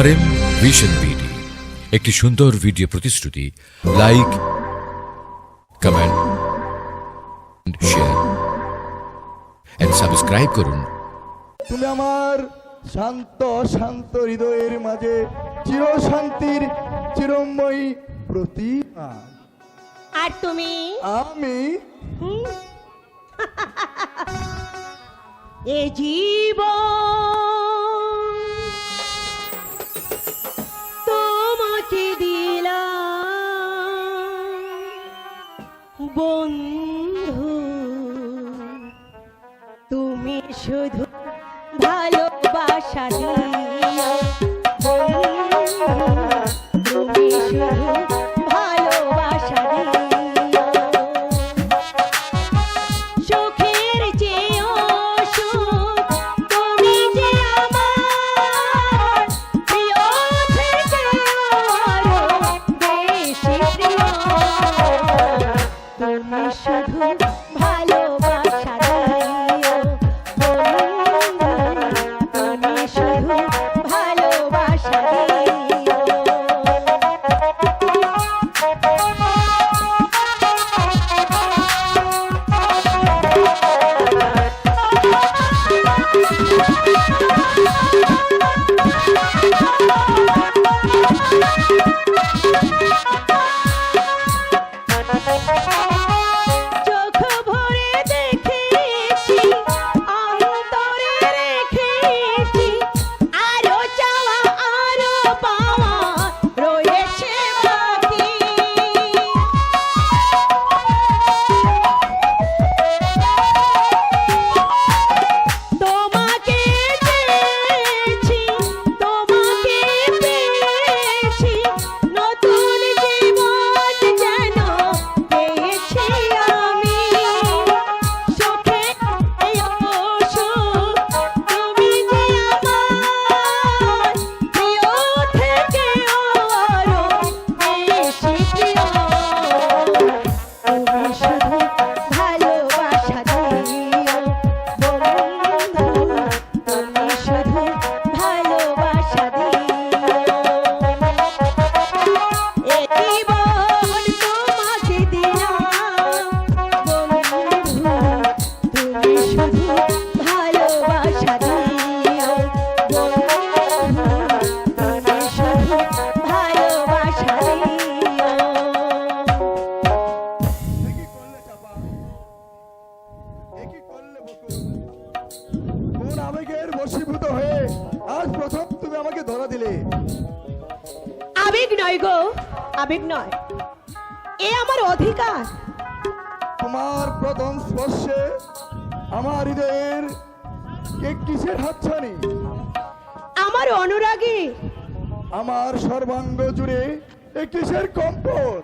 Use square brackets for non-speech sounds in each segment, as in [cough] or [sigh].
আর M vision BD একটি সুন্দর video প্রতিশ্রুতি like comment share and subscribe করুন। তুমি আমার শান্ত শান্ত হৃদয়ের মাঝে চির শান্তির চিরময়ী প্রতিমা। আর তুমি? আমি? [laughs] এ জীব বন্ধু তুমি শুধু ভালোবাসা দিও বশীভূত হয়ে আজ প্রথম তুমি আমাকে ধরা দিলে। আবেগ নয় গো আবেগ নয়। এ আমার অধিকার। তোমার প্রথম স্পর্শে আমার হৃদয়ের কে কিসের হাতছানি। আমার অনুরাগী। আমার সর্বাঙ্গ জুড়ে এ কিসের কম্পন।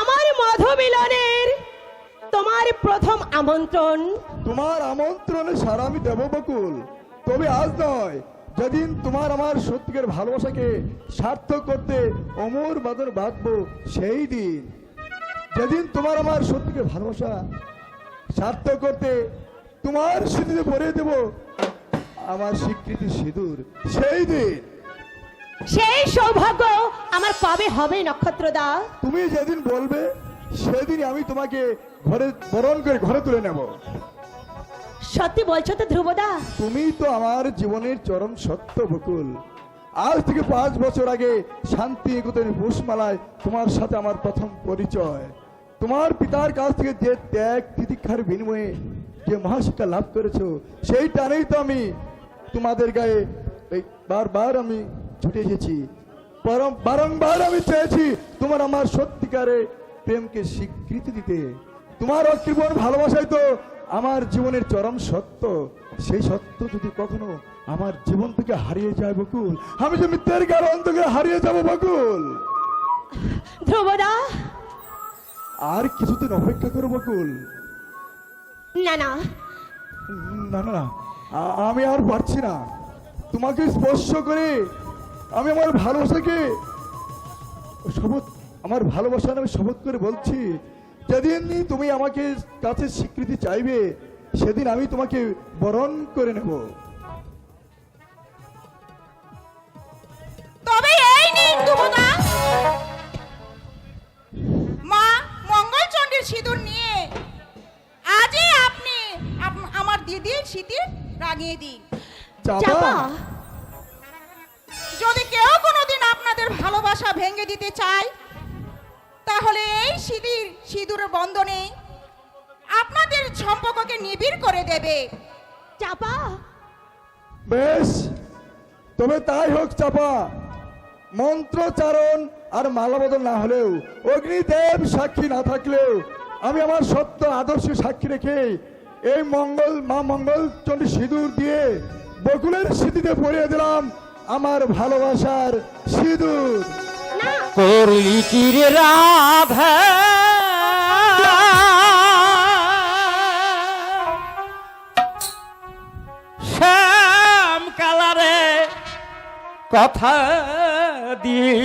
আমার মধুমিলনের তোমার প্রথম আমন্ত্রণ। তোমার আমন্ত্রণে সারা আমি দেব বকুল তবে আজ নয় যেদিন তোমার আমার সত্যিকার ভালোবাসাকে সার্থক করতে অমর বাদর বাঁধবো সেই দিন। যেদিন তোমার আমার সত্যিকার ভালোবাসা সার্থক করতে তোমার স্মৃতিতে ভরে দেব আমার স্বীকৃতি সিঁদুর সেই দিন। সেই সৌভাগ্য আমার কবে হবে নক্ষত্রদা? তুমি যেদিন বলবে সেদিনই আমি তোমাকে ঘরে বরণ করে ঘরে তুলে নেব। সত্যি বলছো তো, ধ্রুবদা? তুমি তো আমার জীবনের চরম সত্য বকুল। আজ থেকে পাঁচ বছর আগে শান্তি একতার পুষমালায় তোমার সাথে আমার প্রথম পরিচয়। তোমার পিতার কাছ থেকে যে ত্যাগ তিতিক্ষার বিনিময়ে যে মহাশিক্ষা লাভ করেছ সেই টানেই তো আমি তোমাদের গায়ে বারবার আমি ছুটে এসেছি। বারংবার আমি চেয়েছি তোমার আমার সত্যিকারে প্রেমকে স্বীকৃতি দিতে। তোমার অকৃপণ ভালোবাসাই তো জীবনের চরম সত্য সেই সত্য যদি কখনো আমার জীবন থেকে হারিয়ে যায় বকুল আমি যে মিথ্যের গার অন্তকে হারিয়ে যাব বকুল। ধ্রুবদা! আর কিছুদিন অপেক্ষা করো বকুল। না না। না না না। আমি আর পারছি না। তোমাকে স্পর্শ করে আমি আমার ভালোবাসাকে শপথ আমার ভালোবাসা আমি শপথ করে বলছি। যেদিন তুমি আমাকে কাছে স্বীকৃতি চাইবে সেদিন আমি তোমাকে বরণ করে নেব। মা সিঁদুর নিয়ে আজই আপনি আমার রাগিয়ে যদি কেউ কোনোদিন আপনাদের ভালোবাসা ভেঙে দিতে চায় তাহলে এই সিঁদির সিঁদুরের বন্ধনে আপনাদের সম্পর্ককে নিবিড় করে দেবে। চাপা। বেশ তবে তাই হোক চাপা। মন্ত্রচারণ আর মালাবদল না হলেও অগ্নিদেব সাক্ষী না থাকলেও আমি আমার সত্য আদর্শ সাক্ষী রেখে এই মঙ্গল মা মঙ্গল চণ্ডী সিঁদুর দিয়ে বকুলের স্মৃতিতে পরিয়ে দিলাম আমার ভালোবাসার সিঁদুর। করলি চিরে রাধা? শ্যাম কালারে কথা দিয়ে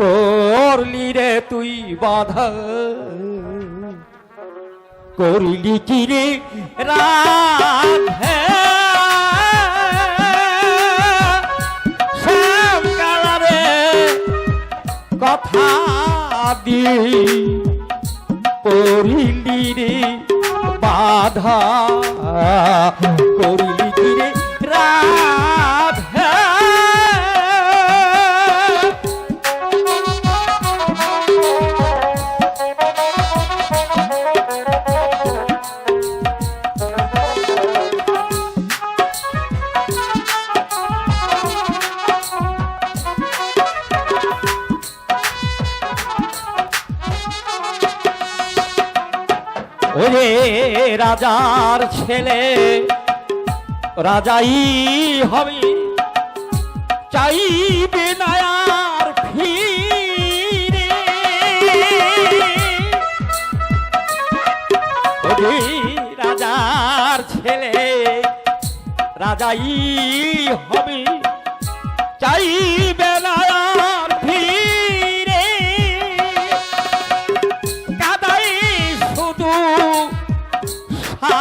করলি রে তুই বাধা। করলি চিরে রাধা? কথা দি করিলি রে বাধা করিলি রাজার ছেলে। রাজাই হবে চাইবে নায়ার ফিরে। রাজার ছেলে রাজাই হবে চাইবে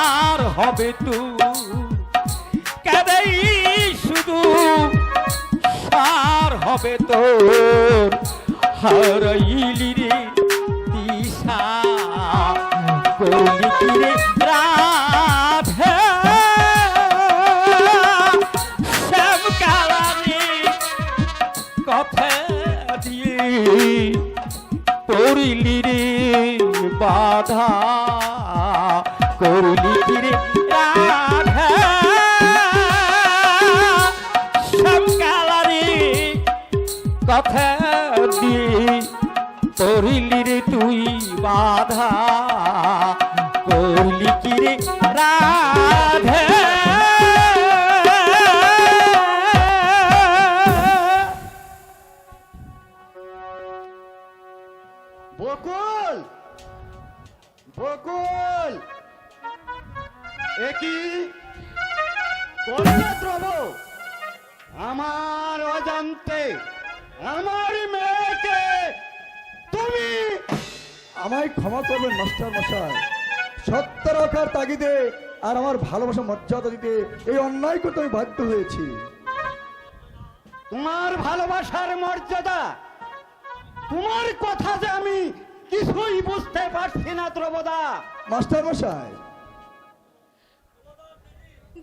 সার হবে তু। কাদাই শুধু সার হবে তোর। হারাইলি রে দিশা রে রাধা? শ্যাম কালারে কথা দিয়ে পড়িলি রে বাধা। করলি কি রে রাধা। সব কালারে কথা দিয়ে পড়িলি রে তুই বাধা। আমার অজান্তে, আমার মেয়েকে তুমি আমায় ক্ষমা করবেন মাস্টার মশাই। সত্য রাখার তাগিদে আর আমার ভালোবাসা মর্যাদা দিতে এই অন্যায় করতে আমি বাধ্য হয়েছি। তোমার ভালোবাসার মর্যাদা, তোমার কথা যে আমি কিছুই বুঝতে পারছি না দ্রবদা মাস্টার মশাই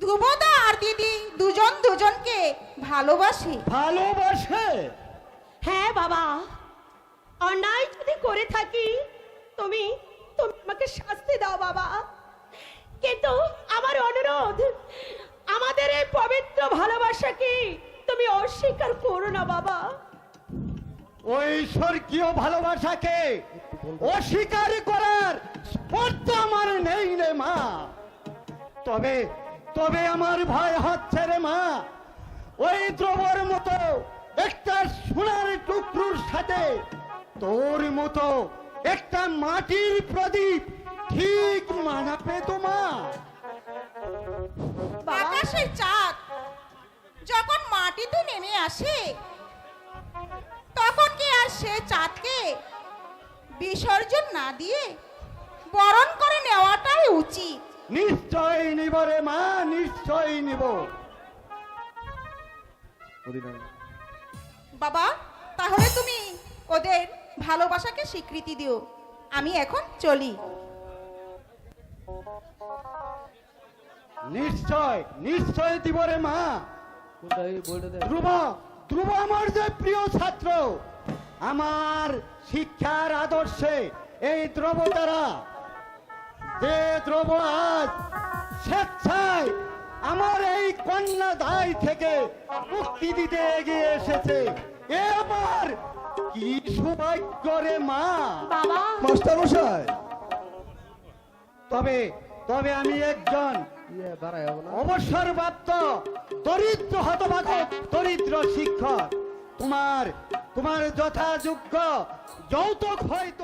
ধ্রুবদা আর দিদি দুজন দুজনকে ভালোবাসে। ভালোবাসে? হ্যাঁ বাবা। অন্যায় যদি করে থাকি তুমি তুমি আমাকে শাস্তি দাও বাবা। কিন্তু আমার অনুরোধ আমাদের এই পবিত্র ভালোবাসাকে তুমি অস্বীকার করো না বাবা। ওই স্বর্গীয় ভালোবাসাকে অস্বীকার করার স্পর্ধা আমার নেই রে মা। তবে তবে আমার ভয় হচ্ছে রে মা। ওই দ্রবর মতো একটা সোনার টুকরোর সাথে তোর মতো একটা মাটির প্রদীপ ঠিক মানাবে তো মা বাবা আকাশের চাঁদ, যখন মাটিতে নেমে আসে, তখন কি আর সে চাঁদকে বিসর্জন না দিয়ে বরণ করে নেওয়াটাই উচিত? নিশ্চয় নিব রে মা নিশ্চয় নিব। বাবা তাহলে তুমি ওদের ভালোবাসাকে স্বীকৃতি দিও। আমি এখন চলি। নিশ্চয় নিশ্চয় দিব রে মা। ধ্রুব ধ্রুব আমার যে প্রিয় ছাত্র আমার শিক্ষার আদর্শে এই দ্রব দ্বারা যে দ্রব আজ স্বেচ্ছায় আমার এই কন্যা দায় থেকে মুক্তি দিতে এগিয়ে এসেছে। এ আমার কি সৌভাগ্য রে মা? মাস্টার মশাই তবে তবে আমি একজন অবসরপ্রাপ্ত দরিদ্র হতভাগ দরিদ্র শিক্ষক। তোমার তোমার যথাযোগ্য যৌতুক হয়তো